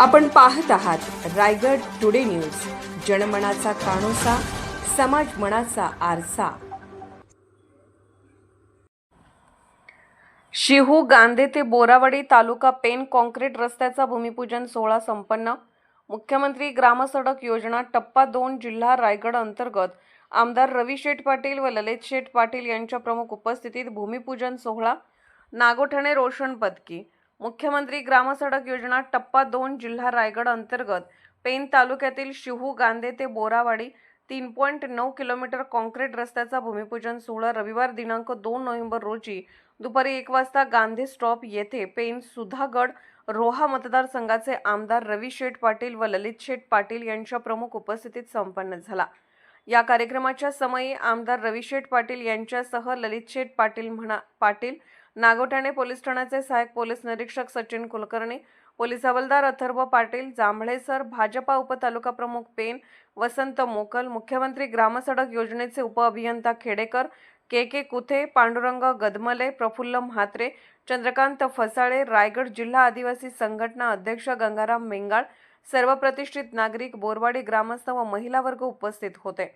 आपण पाहत आहात रायगड टुडे न्यूज. जनमनाचा कानोसा समाज मनाचा आरसा. शिहू गांधे ते बोरावडी तालुका पेन कॉन्क्रीट रस्त्याचा भूमिपूजन सोहळा संपन्न. मुख्यमंत्री ग्रामसडक योजना टप्पा दोन जिल्हा रायगड अंतर्गत. आमदार रवी शेठ पाटील व ललित शेठ पाटील यांच्या प्रमुख उपस्थितीत भूमिपूजन सोहळा. नागोठणे रोशन पदकी. मुख्यमंत्री ग्रामसडक योजना टप्पा दोन जिल्हा रायगड अंतर्गत पेन तालुक्यातील शिहू गांधे ते बोरावाडी तीन पॉईंट नऊ किलोमीटर कॉन्क्रीट रस्त्याचा भूमिपूजन सोहळा रविवार दिनांक दोन नोव्हेंबर रोजी दुपारी एक वाजता गांधी स्टॉप येथे पेन सुधागड रोहा मतदारसंघाचे आमदार रवी शेठ पाटील व ललित शेठ पाटील यांच्या प्रमुख उपस्थितीत संपन्न झाला. या कार्यक्रमाच्या समयी आमदार रवी शेठ पाटील यांच्यासह ललित शेठ पाटील म्हणा पाटील नागोठाणे पोलीस ठाण्याचे सहाय्यक पोलीस निरीक्षक सचिन कुलकर्णी पोलीस हवालदार अथर्व पाटील जांभळेसर भाजपा उपतालुका प्रमुख पेन वसंत मोकल मुख्यमंत्री ग्रामसडक योजनेचे उपअभियंता खेडेकर के के कुथे पांडुरंग गदमले प्रफुल्ल म्हात्रे चंद्रकांत फसाळे रायगड जिल्हा आदिवासी संघटना अध्यक्ष गंगाराम मेंगाळ सर्व प्रतिष्ठित नागरिक बोरवाडी ग्रामस्थ व महिला वर्ग उपस्थित होते.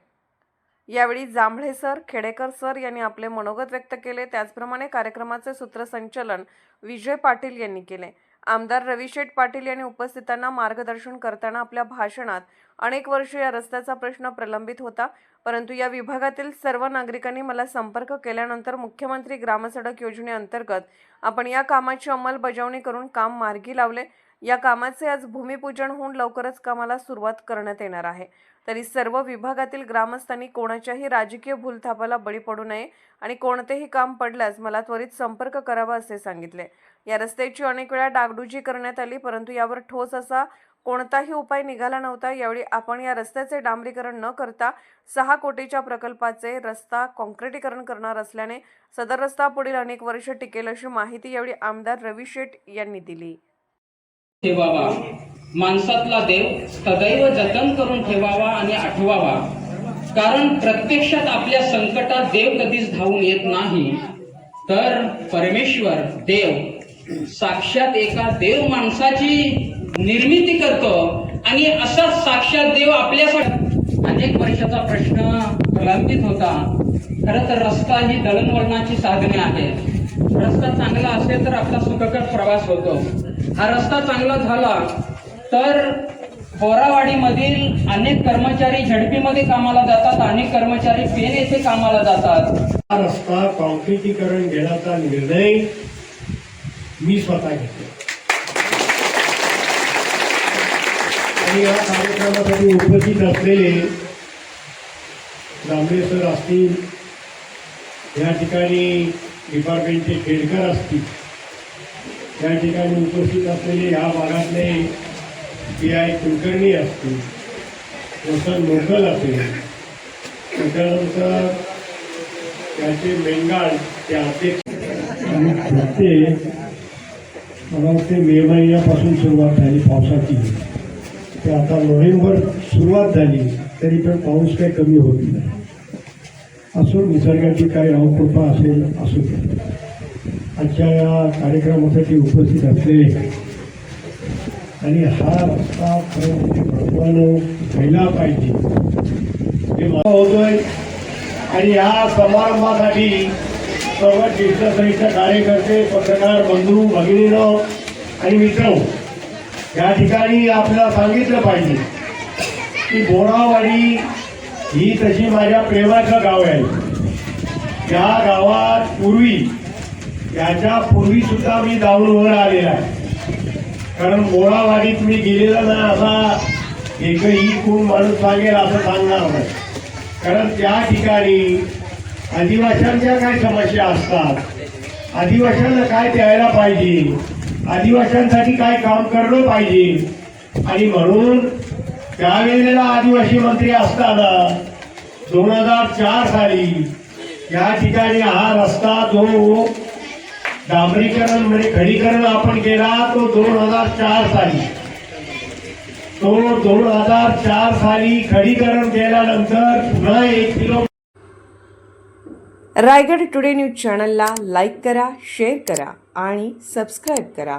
यावेळी जांभळे सर खेडेकर सर यांनी आपले मनोगत व्यक्त केले. त्याचप्रमाणे कार्यक्रमाचे सूत्रसंचलन विजय पाटील यांनी केले. आमदार रविशेठ पाटील यांनी उपस्थितांना मार्गदर्शन करताना आपल्या भाषणात अनेक वर्ष या रस्त्याचा प्रश्न प्रलंबित होता. परंतु या विभागातील सर्व नागरिकांनी मला संपर्क केल्यानंतर मुख्यमंत्री ग्रामसडक योजनेअंतर्गत आपण या कामाची अंमलबजावणी करून काम मार्गी लावले. या कामाचे आज भूमिपूजन होऊन लवकरच कामाला सुरुवात करण्यात येणार आहे. तरी सर्व विभागातील ग्रामस्थांनी कोणाच्याही राजकीय भूलथापाला बळी पडू नये आणि कोणतेही काम पडल्यास मला त्वरित संपर्क करावा असे सांगितले. या रस्त्याची अनेक वेळा डागडुजी करण्यात आली परंतु यावर ठोस असा कोणताही उपाय निघाला नव्हता. यावेळी आपण या रस्त्याचे डांबरीकरण न करता सहा कोटीच्या प्रकल्पाचे रस्ता कॉन्क्रिटीकरण करणार असल्याने सदर रस्ता पुढील अनेक वर्ष टिकेल अशी माहिती यावेळी आमदार रवी शेठ यांनी दिली. माणसातला देव सदैव जतन करून ठेवावा आणि आठवावा. कारण प्रत्यक्षात आपल्या संकटात देव कधीच धावून येत नाही. तर परमेश्वर देव साक्षात एका देव माणसाची निर्मिती करतो आणि असाच साक्षात देव आपल्यासाठी अनेक वर्षाचा प्रश्न प्रलंबित होता. खरं तर रस्ता ही दळणवळणाची साधने आहेत. रस्ता चांगला असेल तर आपला सुखकर प्रवास होतो. हा रस्ता चांगला झाला तर बोरावाडीमधील अनेक कर्मचारी झडपीमध्ये कामाला जातात अनेक कर्मचारी पेन येथे कामाला जातात. हा रस्ता कॉन्क्रिटीकरण घेण्याचा निर्णय मी स्वतः घेतला. आणि या कार्यक्रमासाठी उपस्थित असलेले जांभळे सर असतील या ठिकाणी डिपार्टमेंटचे खेडकर असतील या ठिकाणी उपस्थित असलेले या भागातले पी आय कुलकर्णी असतील प्रोफेसर मोकल असेल त्याच्यानंतर त्याचे बेंगाल ते अध्यक्ष आणि पुढचे मला वाटते मे महिन्यापासून सुरुवात झाली पावसाची. ते आता नोव्हेंबर सुरुवात झाली तरी पण पाऊस काही कमी होत नाही. असो निसर्गाची काही रावकृपा असेल असू आजच्या या कार्यक्रमासाठी उपस्थित असलेले आणि हा रस्ता खरं व्हायला पाहिजे. हे मला होतोय. आणि या समारंभासाठी सर्व ज्येष्ठ कार्यकर्ते पत्रकार बंधू भगिनीनं आणि मित्र या ठिकाणी आपल्याला सांगितलं पाहिजे की बोरावाडी ही तशी माझ्या प्रेमाचं गाव आहे. या गावात पूर्वी याच्या पूर्वी सुद्धा मी जाऊन वर आलेला आहे. कारण मोळावाडीत मी गेलेला ना असा एकही कोण माणूस सांगेल असं सांगणार नाही. कारण त्या ठिकाणी आदिवाशांच्या काय समस्या असतात? आदिवाशांना काय द्यायला पाहिजे? आदिवाशांसाठी काय काम करणं पाहिजे? आणि म्हणून त्यावेळेला आदिवासी मंत्री असताना दोन हजार चार साली या ठिकाणी हा रस्ता जो डांबरीकरण म्हणजे खडीकरण आपण केला तो दोन हजार चार साली. तो दोन हजार चार साली खडीकरण केल्यानंतर पुन्हा एक किलो रायगड टुडे न्यूज चॅनलला लाईक करा शेअर करा आणि सबस्क्राईब करा.